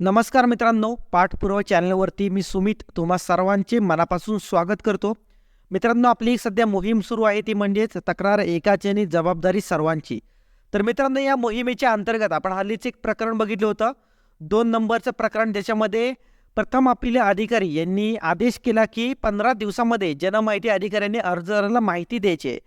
नमस्कार मित्रांनो पाठपुरावा चॅनलवरती मी सुमित तुम्हा सर्वांचे मनापासून स्वागत करतो. मित्रांनो आपली एक सध्या मोहीम सुरू आहे ती म्हणजेच तक्रार एकाची आणि जबाबदारी सर्वांची. तर मित्रांनो या मोहिमेच्या अंतर्गत आपण हल्लीच एक प्रकरण बघितलं होतं. दोन नंबरचं प्रकरण ज्याच्यामध्ये प्रथम आपले अधिकारी यांनी आदेश केला की पंधरा दिवसामध्ये जनमाहिती अधिकाऱ्यांनी अर्जदाराला माहिती द्यायची आहे.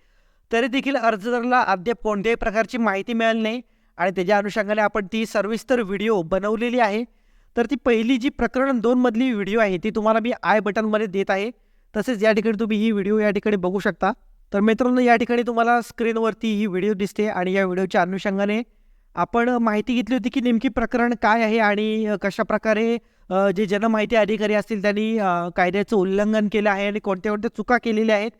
तरी देखील अर्जदाराला अद्याप कोणत्याही प्रकारची माहिती मिळाली नाही. आणि त्याच्या अनुषंगाने आपण ती सर्विस्तर व्हिडिओ बनवलेली आहे. तर ती पहिली जी प्रकरण दोनमधली व्हिडिओ आहे ती तुम्हाला मी आय बटनमध्ये देत आहे. तसेच या ठिकाणी तुम्ही ही व्हिडिओ या ठिकाणी बघू शकता. तर मित्रांनो या ठिकाणी तुम्हाला स्क्रीनवरती ही व्हिडिओ दिसते आणि या व्हिडिओच्या अनुषंगाने आपण माहिती घेतली होती की नेमकी प्रकरण काय आहे आणि कशाप्रकारे जे जनमाहिती अधिकारी असतील त्यांनी कायद्याचं उल्लंघन केलं आहे आणि कोणत्या कोणत्या चुका केलेल्या आहेत.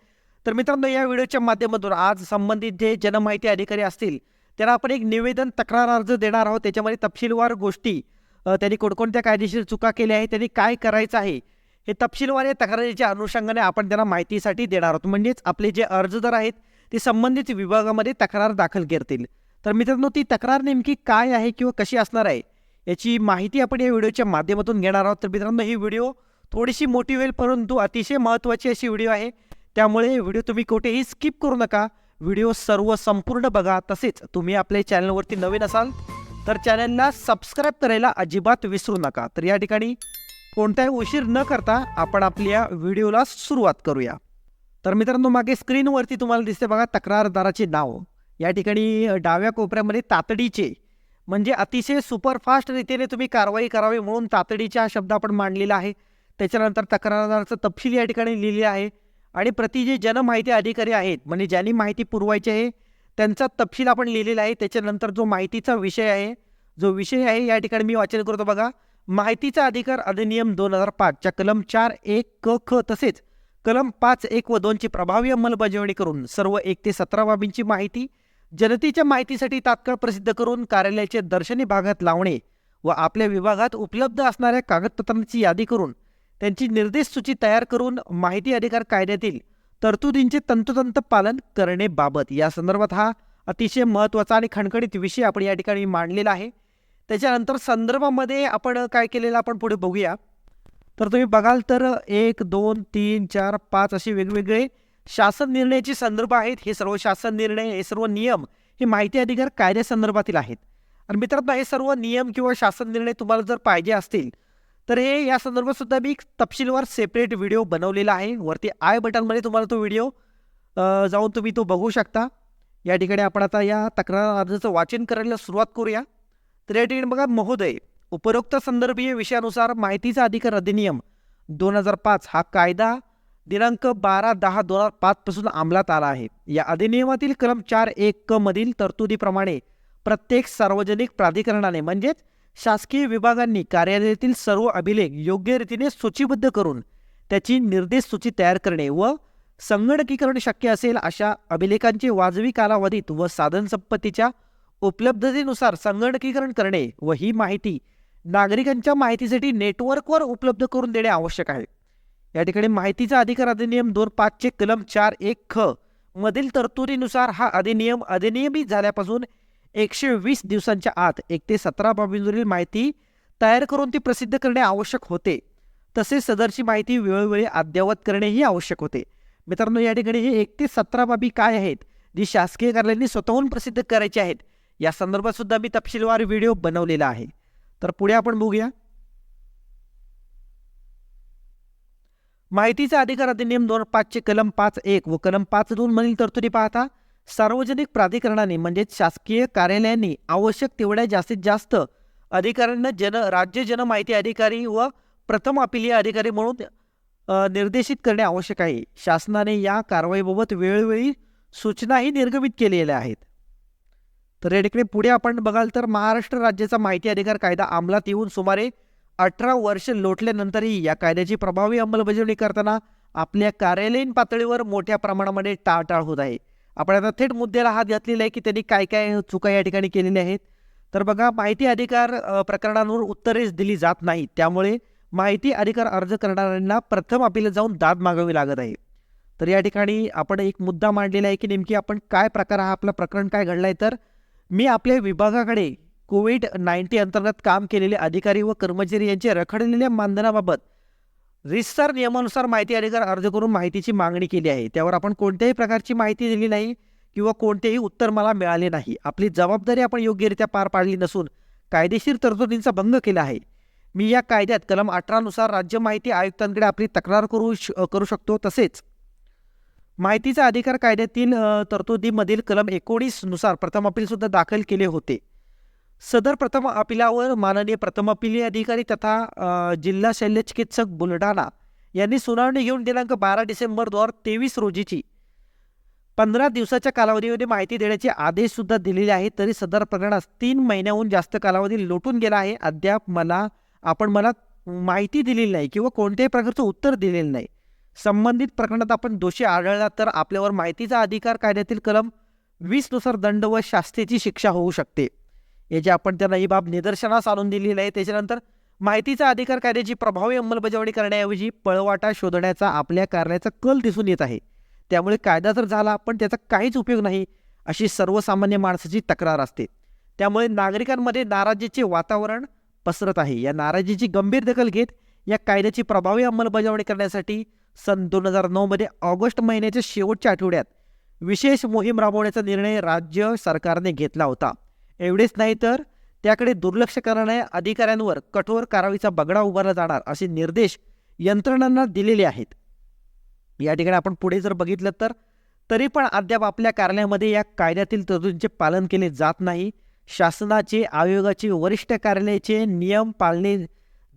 तर मित्रांनो या व्हिडिओच्या माध्यमातून आज संबंधित जे जनमाहिती अधिकारी असतील त्यांना आपण एक निवेदन तक्रार अर्ज देणार आहोत. त्याच्यामध्ये तपशीलवार गोष्टी त्यांनी कोणकोणत्या कायदेशीर चुका केल्या आहेत त्यांनी काय करायचं आहे हे तपशीलवार या तक्रारीच्या अनुषंगाने आपण त्यांना माहितीसाठी देणार आहोत. म्हणजेच आपले जे अर्जदार आहेत ते संबंधित विभागामध्ये तक्रार दाखल करतील. तर मित्रांनो ती तक्रार नेमकी काय आहे किंवा कशी असणार आहे याची माहिती आपण या व्हिडिओच्या माध्यमातून घेणार आहोत. तर मित्रांनो ही व्हिडिओ थोडीशी मोठी होईल परंतु अतिशय महत्त्वाची अशी व्हिडिओ आहे. त्यामुळे व्हिडिओ तुम्ही कुठेही स्किप करू नका. व्हिडिओ सर्व संपूर्ण बघा. तसेच तुम्ही आपल्या चॅनलवरती नवीन असाल तर चॅनलला सबस्क्राईब करायला अजिबात विसरू नका. तर या ठिकाणी कोणताही उशीर न करता आपण आपल्या व्हिडिओला सुरुवात करूया. तर मित्रांनो मागे स्क्रीनवरती तुम्हाला दिसते बघा तक्रारदाराचे नाव. या ठिकाणी डाव्या कोपऱ्यामध्ये तातडीचे म्हणजे अतिशय सुपरफास्ट रीतीने तुम्ही कारवाई करावी म्हणून तातडीचा हा शब्द आपण मांडलेला आहे. त्याच्यानंतर तक्रारदाराचं तपशील या ठिकाणी लिहिले आहे. आणि प्रति जे जनमाहिती अधिकारी आहेत म्हणजे ज्यांनी माहिती पुरवायची आहे त्यांचा तपशील आपण लिहिलेला आहे. त्याच्यानंतर जो माहितीचा विषय आहे जो विषय आहे या ठिकाणी मी वाचन करतो बघा. माहितीचा अधिकार अधिनियम दोन हजार पाचच्या कलम चार एक क ख तसेच कलम पाच एक व दोनची प्रभावी अंमलबजावणी करून सर्व एक ते सतरा बाबींची माहिती जनतेच्या माहितीसाठी तात्काळ प्रसिद्ध करून कार्यालयाचे दर्शनी भागात लावणे व आपल्या विभागात उपलब्ध असणाऱ्या कागदपत्रांची यादी करून त्यांची निर्देश सूची तयार करून माहिती अधिकार कायद्यातील तरतुदींचे तंतोतंत पालन करणे या संदर्भात हा अतिशय महत्त्वाचा आणि खणखणीत विषय आपण या ठिकाणी मांडलेला आहे. त्याच्यानंतर संदर्भामध्ये आपण काय केलेलं आपण पुढे बघूया. तर तुम्ही बघाल तर एक दोन तीन चार पाच असे वेगवेगळे शासन निर्णयाचे संदर्भ आहेत. हे सर्व शासन निर्णय हे सर्व नियम हे माहिती अधिकार कायद्यासंदर्भातील आहेत. आणि मित्रांनो हे सर्व नियम किंवा शासन निर्णय तुम्हाला जर पाहिजे असतील तर हे या संदर्भात सुद्धा मी एक तपशीलवार सेपरेट व्हिडिओ बनवलेला आहे. वरती आय बटनमध्ये तुम्हाला तो व्हिडिओ जाऊन तुम्ही तो बघू शकता. या ठिकाणी आपण आता या तक्रार अर्जाचं वाचन करायला सुरुवात करूया. तर या ठिकाणी बघा महोदय उपरोक्त संदर्भीय विषयानुसार माहितीचा अधिकार अधिनियम दोन हजार पाच हा कायदा दिनांक बारा दहा दोन हजार पाचपासून अंमलात आला आहे. या अधिनियमातील कलम चार एक क मधील तरतुदीप्रमाणे प्रत्येक सार्वजनिक प्राधिकरणाने म्हणजेच शासकीय विभागांनी कार्यालयातील सर्व अभिलेख योग्य रीतीने सूचीबद्ध करून त्याची निर्देश सूची तयार करणे व संगणकीकरण शक्य असेल अशा अभिलेखांचे वाजवी कालावधीत व साधनसंपत्तीच्या उपलब्धतेनुसार संगणकीकरण करणे व ही माहिती नागरिकांच्या माहितीसाठी नेटवर्कवर उपलब्ध करून देणे आवश्यक आहे. या ठिकाणी माहितीचा अधिकार अधिनियम दोन पाचचे कलम चार एक ख मधील तरतुदीनुसार हा अधिनियम अधिनियमित झाल्यापासून एकशे वीस दिवसांच्या आत एक ते सतरा बाबींवरील माहिती तयार करून ती प्रसिद्ध करणे आवश्यक होते. तसेच सदरची माहिती वेळोवेळी अद्ययावत करणेही आवश्यक होते. मित्रांनो या ठिकाणी हे एक ते सतरा बाबी काय आहेत जी शासकीय कार्यालयांनी स्वतःहून प्रसिद्ध करायची आहेत या संदर्भात सुद्धा मी तपशीलवार व्हिडिओ बनवलेला आहे. तर पुढे आपण बघूया. माहितीचा अधिकार अधिनियम दोन पाचचे कलम पाच एक व कलम पाच दोन मधील तरतुदी पाहता सार्वजनिक प्राधिकरणाने म्हणजेच शासकीय कार्यालयांनी आवश्यक तेवढ्या जास्तीत जास्त अधिकाऱ्यांना जन राज्य जनमाहिती अधिकारी व प्रथम अपिलीय अधिकारी म्हणून निर्देशित करणे आवश्यक आहे. शासनाने या कारवाईबाबत वेळोवेळी सूचनाही निर्गमित केलेल्या आहेत. तर या ठिकाणी पुढे आपण बघाल तर महाराष्ट्र राज्याचा माहिती अधिकार कायदा अंमलात येऊन सुमारे अठरा वर्ष लोटल्यानंतरही या कायद्याची प्रभावी अंमलबजावणी करताना आपल्या कार्यालयीन पातळीवर मोठ्या प्रमाणामध्ये टाळटाळ होत आहे. आपण आता थेट मुद्द्याला हात घातलेला आहे की त्यांनी काय काय चुका या ठिकाणी केलेल्या आहेत. तर बघा माहिती अधिकार प्रकरणांवर उत्तरेच दिली जात नाही. त्यामुळे माहिती अधिकार अर्ज करणाऱ्यांना प्रथम अपील जाऊन दाद मागावी लागत आहे. तर या ठिकाणी आपण एक मुद्दा मांडलेला आहे की नेमकी आपण काय प्रकार हा आपला प्रकरण काय घडलाय? तर मी आपल्या विभागाकडे कोविड नाईन्टी अंतर्गत काम केलेले अधिकारी व कर्मचारी यांचे रखडलेल्या मानधनाबाबत रितसर नियमानुसार माहिती अधिकार अर्ज करून माहितीची मागणी केली आहे. त्यावर आपण कोणत्याही प्रकारची माहिती दिली नाही किंवा कोणतेही उत्तर मला मिळाले नाही. आपली जबाबदारी आपण योग्यरित्या पार पाडली नसून कायदेशीर तरतुदींचा भंग केला आहे. मी या कायद्यात कलम अठरानुसार राज्य माहिती आयुक्तांकडे आपली तक्रार करू श करू शकतो तसेच माहितीचा अधिकार कायद्यातील तरतुदीमधील कलम एकोणीसनुसार प्रथम अपीलसुद्धा दाखल केले होते. सदर प्रथम अपिलावर माननीय प्रथम अपिली अधिकारी तथा जिल्हा शल्य चिकित्सक बुलढाणा यांनी सुनावणी घेऊन दिनांक बारा डिसेंबर दोन हजार तेवीस रोजीची पंधरा दिवसाच्या कालावधीमध्ये माहिती देण्याचे आदेश सुद्धा दिलेले आहेत तरी सदर प्रकरणास तीन महिन्याहून जास्त कालावधी लोटून गेला आहे. अद्याप मला आपण मला माहिती दिलेली नाही किंवा कोणत्याही प्रकारचं उत्तर दिलेलं नाही. संबंधित प्रकरणात आपण दोषी आढळला तर आपल्यावर माहितीचा अधिकार कायद्यातील कलम वीसनुसार दंड व शास्तीची शिक्षा होऊ शकते. याची आपण त्यांना ही बाब निदर्शनास आणून दिलेली आहे त्याच्यानंतर माहितीचा अधिकार कायद्याची प्रभावी अंमलबजावणी करण्याऐवजी पळवाटा शोधण्याचा आपल्या कार्याचा कल दिसून येत आहे. त्यामुळे कायदा तर झाला पण त्याचा काहीच उपयोग नाही अशी सर्वसामान्य माणसाची तक्रार असते. त्यामुळे नागरिकांमध्ये नाराजीचे वातावरण पसरत आहे. या नाराजीची गंभीर दखल घेत या कायद्याची प्रभावी अंमलबजावणी करण्यासाठी सन दोन हजार नऊमध्ये ऑगस्ट महिन्याच्या शेवटच्या आठवड्यात विशेष मोहीम राबवण्याचा निर्णय राज्य सरकारने घेतला होता. एवढेच नाही तर त्याकडे दुर्लक्ष करणाऱ्या अधिकाऱ्यांवर कठोर कारवाईचा बगडा उभारला जाणार असे निर्देश यंत्रणांना दिलेले आहेत. या ठिकाणी आपण पुढे जर बघितलं तर तरी पण अद्याप आपल्या कार्यालयामध्ये या कायद्यातील तरतुदींचे पालन केले जात नाही. शासनाचे आयोगाचे वरिष्ठ कार्यालयाचे नियम पाळले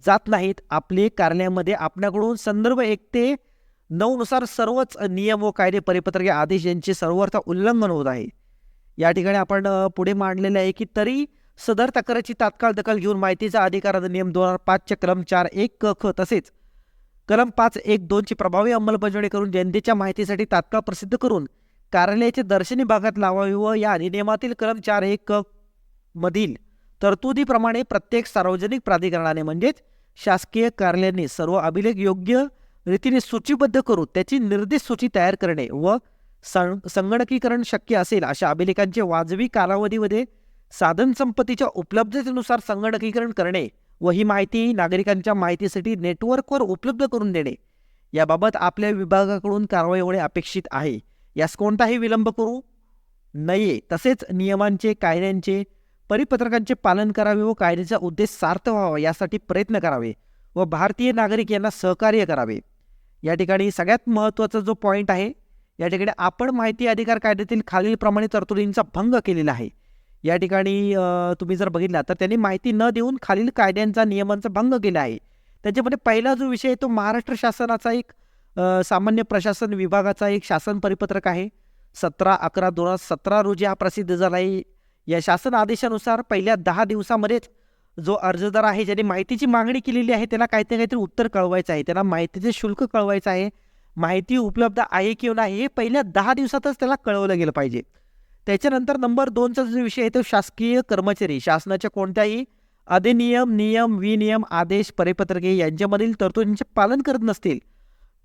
जात नाहीत. आपले कार्यालयामध्ये आपल्याकडून संदर्भ एक ते नऊनुसार सर्वच नियम व कायदे परिपत्रके आदेश यांचे सर्वर्थ उल्लंघन होत आहे. या ठिकाणी आपण पुढे मांडलेले आहे की तरी सदर तक्रारीची तात्काळ दखल घेऊन माहितीचा अधिकार अधिनियम दोन हजार पाचच्या कलम चार एक क ख तसेच कलम पाच एक दोनची प्रभावी अंमलबजावणी करून जनतेच्या माहितीसाठी तात्काळ प्रसिद्ध करून कार्यालयाचे दर्शनी भागात लावावी व या अधिनियमातील कलम चार एक क मधील तरतुदीप्रमाणे प्रत्येक सार्वजनिक प्राधिकरणाने म्हणजेच शासकीय कार्यालयाने सर्व अभिलेख योग्य रीतीने सूचीबद्ध करून त्याची निर्देश सूची तयार करणे व सं संगणकीकरण शक्य असेल अशा अभिलेखांचे वाजवी कालावधीमध्ये साधन संपत्तीच्या उपलब्धतेनुसार संगणकीकरण करणे व ही माहिती नागरिकांच्या माहितीसाठी नेटवर्कवर उपलब्ध करून देणे. याबाबत आपल्या विभागाकडून कारवाई होणे अपेक्षित आहे. यास कोणताही विलंब करू नये. तसेच नियमांचे कायद्यांचे परिपत्रकांचे पालन करावे व कायद्याचा उद्देश सार्थ व्हावा यासाठी प्रयत्न करावे व भारतीय नागरिक यांना सहकार्य करावे. या ठिकाणी सगळ्यात महत्त्वाचा जो पॉईंट आहे या ठिकाणी आपण माहिती अधिकार कायद्यातील खालीलप्रमाणे तरतुदींचा भंग केलेला आहे. या ठिकाणी तुम्ही जर बघितला तर त्यांनी माहिती न देऊन खालील कायद्यांचा नियमांचा भंग केला आहे. त्याच्यामध्ये पहिला जो विषय आहे तो महाराष्ट्र शासनाचा एक सामान्य प्रशासन विभागाचा एक शासन परिपत्रक आहे. सतरा अकरा दोन हजार सतरा रोजी हा प्रसिद्ध झाला आहे. या शासन आदेशानुसार पहिल्या दहा दिवसामध्येच जो अर्जदार आहे ज्याने माहितीची मागणी केलेली आहे त्याला काहीतरी काहीतरी उत्तर कळवायचं आहे. त्याला माहितीचे शुल्क कळवायचं आहे. माहिती उपलब्ध आहे किंवा नाही हे पहिल्या दहा दिवसातच त्याला कळवलं गेलं पाहिजे. त्याच्यानंतर नंबर दोनचा जो विषय आहे तो शासकीय कर्मचारी शासनाच्या कोणत्याही अधिनियम नियम विनियम आदेश परिपत्रके यांच्यामधील तरतुदींचे पालन करत नसतील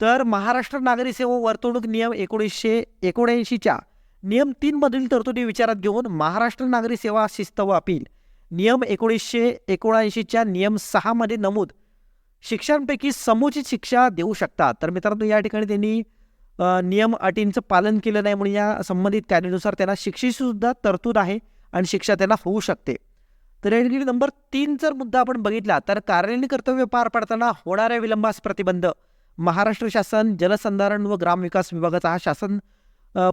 तर महाराष्ट्र नागरी सेवा वर्तवणूक नियम एकोणीसशे एकोणऐंशीच्या नियम तीनमधील तरतुदी विचारात घेऊन महाराष्ट्र नागरी सेवा शिस्त व अपील नियम एकोणीसशे एकोणऐंशीच्या नियम सहामध्ये नमूद शिक्षांपैकी समुचित शिक्षा देऊ शकतात तर मित्रांनो या ठिकाणी त्यांनी नियम अटींचं पालन केलं नाही म्हणून या संबंधित कायद्यानुसार त्यांना शिक्षेचीसुद्धा तरतूद आहे आणि शिक्षा त्यांना होऊ शकते. तर या ठिकाणी नंबर तीन जर मुद्दा आपण बघितला तर कार्यालयीन कर्तव्य पार पाडताना होणाऱ्या विलंबास प्रतिबंध. महाराष्ट्र शासन जलसंधारण व ग्रामविकास विभागाचा हा शासन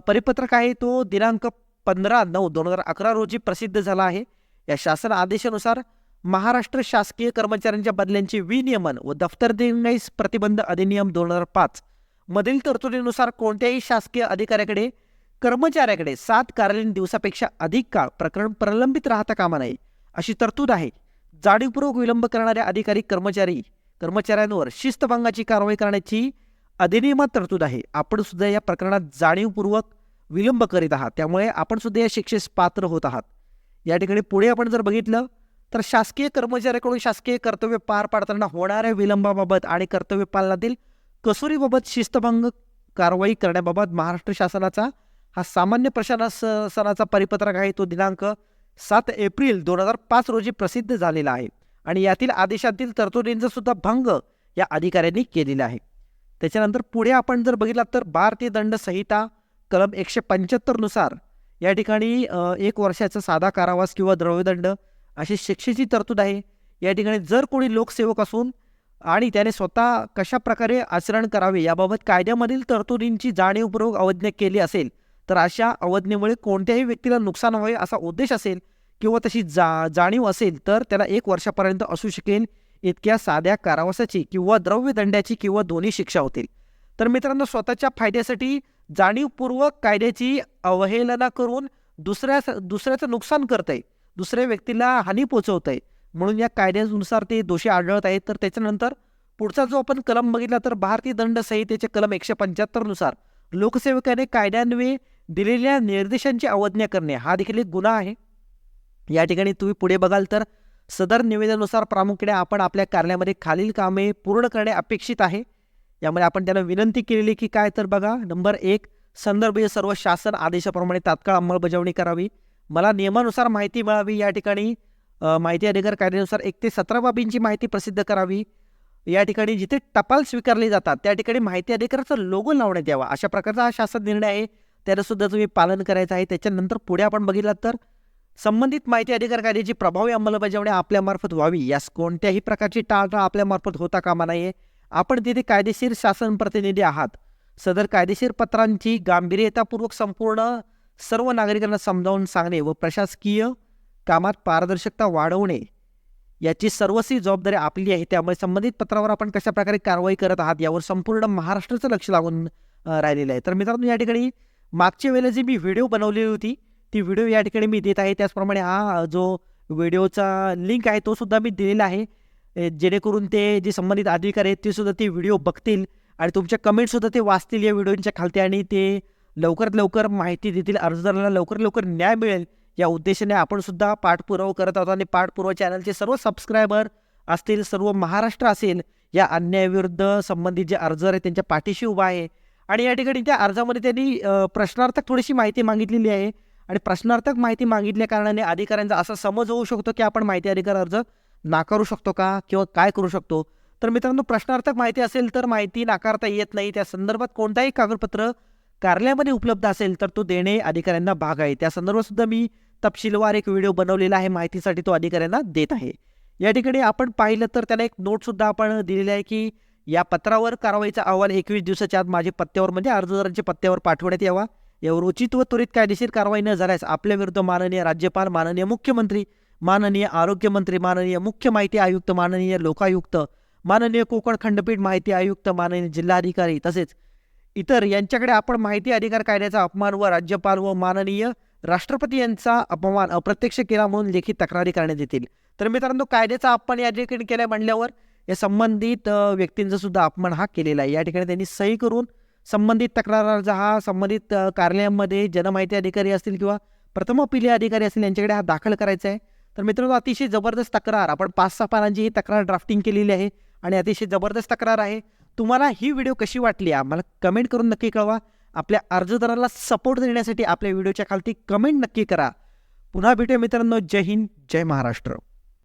परिपत्रक आहे. तो दिनांक पंधरा नऊ दोन हजार अकरा रोजी प्रसिद्ध झाला आहे. या शासन आदेशानुसार महाराष्ट्र शासकीय कर्मचाऱ्यांच्या बदल्यांचे विनियमन व दफ्तर देण्यास प्रतिबंध अधिनियम दोन हजार पाच. मधील तरतुदीनुसार कोणत्याही शासकीय अधिकाऱ्याकडे कर्मचाऱ्याकडे सात कार्यालयीन दिवसापेक्षा अधिक काळ प्रकरण प्रलंबित राहता कामा नये अशी तरतूद आहे. जाणीवपूर्वक विलंब करणाऱ्या अधिकारी कर्मचारी कर्मचाऱ्यांवर शिस्तभंगाची कारवाई करण्याची अधिनियमात तरतूद आहे. आपण सुद्धा या प्रकरणात जाणीवपूर्वक विलंब करीत आहात त्यामुळे आपण सुद्धा या शिक्षेस पात्र होत आहात. या ठिकाणी पुढे आपण जर बघितलं तर शासकीय कर्मचाऱ्याकडून शासकीय कर्तव्य पार पाडताना होणाऱ्या विलंबाबाबत आणि कर्तव्य पालनातील कसुरीबाबत शिस्तभंग कारवाई करण्याबाबत महाराष्ट्र शासनाचा हा सामान्य प्रशासनाचा परिपत्रक आहे. तो दिनांक सात एप्रिल दोन हजार पाच रोजी प्रसिद्ध झालेला आहे. आणि यातील आदेशातील तरतुदींचा सुद्धा भंग या अधिकाऱ्यांनी केलेला आहे. त्याच्यानंतर पुढे आपण जर बघितलात तर भारतीय दंड संहिता कलम एकशे पंच्याहत्तरनुसार या ठिकाणी एक वर्षाचा साधा कारावास किंवा द्रव्यदंड अशी शिक्षेची तरतूद आहे. या ठिकाणी जर कोणी लोकसेवक असून आणि त्याने स्वतः कशा प्रकारे आचरण करावे याबाबत कायद्यामधील तरतुदींची जाणीवपूर्वक अवज्ञा केली असेल तर अशा अवज्ञेमुळे कोणत्याही व्यक्तीला नुकसान व्हावे असा उद्देश असेल किंवा तशी जा जाणीव असेल तर त्याला एक वर्षापर्यंत असू शकेल इतक्या साध्या कारावासाची किंवा द्रव्यदंडाची किंवा दोन्ही शिक्षा होतील. तर मित्रांनो स्वतःच्या फायद्यासाठी जाणीवपूर्वक कायद्याची अवहेलना करून दुसऱ्या दुसऱ्याचं नुकसान करत आहे दुसऱ्या व्यक्तीला हानी पोचवत आहे म्हणून या कायद्यानुसार ते दोषी आढळत आहेत. तर त्याच्यानंतर पुढचा जो आपण कलम बघितला तर भारतीय दंड संहितेचे कलम एकशे पंच्याहत्तरनुसार लोकसेवकाने कायद्यान्वये दिलेल्या निर्देशांची अवज्ञा करणे हा देखील एक गुन्हा आहे. या ठिकाणी तुम्ही पुढे बघाल तर सदर निवेदनानुसार प्रामुख्याने आपण आपल्या कार्यालयामध्ये खालील कामे पूर्ण करणे अपेक्षित आहे. यामध्ये आपण त्यांना विनंती केलेली की काय तर बघा. नंबर एक संदर्भीय सर्व शासन आदेशाप्रमाणे तात्काळ अंमलबजावणी करावी. मला नियमानुसार माहिती मिळावी या ठिकाणी माहिती अधिकार कायद्यानुसार एक ते सतरा बाबींची माहिती प्रसिद्ध करावी. या ठिकाणी जिथे टपाल स्वीकारले जातात त्या ठिकाणी माहिती अधिकाराचा लोगो लावण्यात यावा अशा प्रकारचा हा शासन निर्णय आहे. त्याचंसुद्धा तुम्ही पालन करायचं आहे. त्याच्यानंतर पुढे आपण बघितलात तर संबंधित माहिती अधिकार कायद्याची प्रभावी अंमलबजावणी आपल्यामार्फत व्हावी. यास कोणत्याही प्रकारची टाळटाळ आपल्यामार्फत होता कामा नये. आपण तिथे कायदेशीर शासन प्रतिनिधी आहात. सदर कायदेशीर पत्रांची गांभीर्यतापूर्वक संपूर्ण सर्व नागरिकांना समजावून सांगणे व प्रशासकीय कामात पारदर्शकता वाढवणे याची सर्वस्वी जबाबदारी आपली आहे. त्यामुळे संबंधित पत्रावर आपण कशा प्रकारे कारवाई करत आहात यावर संपूर्ण महाराष्ट्राचं लक्ष लागून राहिलेलं आहे. तर मित्रांनो या ठिकाणी मागच्या वेळेला जी मी व्हिडिओ बनवलेली होती ती व्हिडिओ या ठिकाणी मी देत आहे. त्याचप्रमाणे हा जो व्हिडिओचा लिंक आहे तो सुद्धा मी दिलेला आहे. जेणेकरून ते जे संबंधित अधिकारी आहेत ते सुद्धा ते व्हिडिओ बघतील आणि तुमच्या कमेंटसुद्धा ते वाचतील या व्हिडिओच्या खालती आणि ते लवकरात लवकर माहिती देतील अर्जदाराला लवकर लवकर न्याय मिळेल. या उद्देशाने आपण सुद्धा पाठपुरावा करत आहोत आणि पाठपुरावा चॅनलचे सर्व सबस्क्रायबर असतील सर्व महाराष्ट्र असेल या अन्यायाविरुद्ध संबंधित जे अर्ज आहेत त्यांच्या पाठीशी उभा आहे. आणि या ठिकाणी त्या अर्जामध्ये त्यांनी प्रश्नार्थक थोडीशी माहिती मागितलेली आहे. आणि प्रश्नार्थक माहिती मागितल्या कारणाने अधिकाऱ्यांचा असा समज होऊ शकतो की आपण माहिती अधिकार अर्ज नाकारू शकतो का किंवा काय करू शकतो. तर मित्रांनो प्रश्नार्थक माहिती असेल तर माहिती नाकारता येत नाही. त्या संदर्भात कोणताही कागदपत्र कार्यालयामध्ये उपलब्ध असेल तर तो देणे अधिकाऱ्यांना भाग आहे. त्या संदर्भात सुद्धा मी तपशीलवार एक व्हिडिओ बनवलेला आहे. माहितीसाठी तो अधिकाऱ्यांना देत आहे. या ठिकाणी आपण पाहिलं तर त्याला एक नोटसुद्धा आपण दिलेली आहे की या पत्रावर कारवाईचा अहवाल एकवीस दिवसाच्या आत माझे पत्त्यावर म्हणजे अर्जदारांच्या पत्त्यावर पाठवण्यात यावा. यावर उचित व त्वरित कायदेशीर कारवाई न झाल्यास आपल्या विरुद्ध माननीय राज्यपाल माननीय मुख्यमंत्री माननीय आरोग्यमंत्री माननीय मुख्य माहिती आयुक्त माननीय लोकायुक्त माननीय कोकण खंडपीठ माहिती आयुक्त माननीय जिल्हाधिकारी तसेच इतर यांच्याकडे आपण माहिती अधिकार कायद्याचा अपमान व राज्यपाल व माननीय राष्ट्रपती यांचा अपमान अप्रत्यक्ष केला म्हणून लेखी तक्रारी करण्यात येतील. तर मित्रांनो कायद्याचा अपमान या ठिकाणी केला म्हणल्यावर या संबंधित व्यक्तींचा सुद्धा अपमान हा केलेला आहे. या ठिकाणी त्यांनी सही करून संबंधित तक्रारचा हा संबंधित अ, कार्यालयामध्ये जनमाहिती अधिकारी असतील किंवा प्रथम अपिलीय अधिकारी असतील यांच्याकडे हा दाखल करायचा आहे. तर मित्रांनो अतिशय जबरदस्त तक्रार. आपण पाच सहा पानांची ही तक्रार ड्राफ्टिंग केलेली आहे आणि अतिशय जबरदस्त तक्रार आहे. तुम्हाला ही व्हिडिओ कशी वाटली? आम्हाला कमेंट करून नक्की कळवा. आपल्या अर्जदाराला सपोर्ट देण्यासाठी आपल्या व्हिडिओच्या खालती कमेंट नक्की करा. पुन्हा भेटूया मित्रांनो. जय हिंद जय महाराष्ट्र.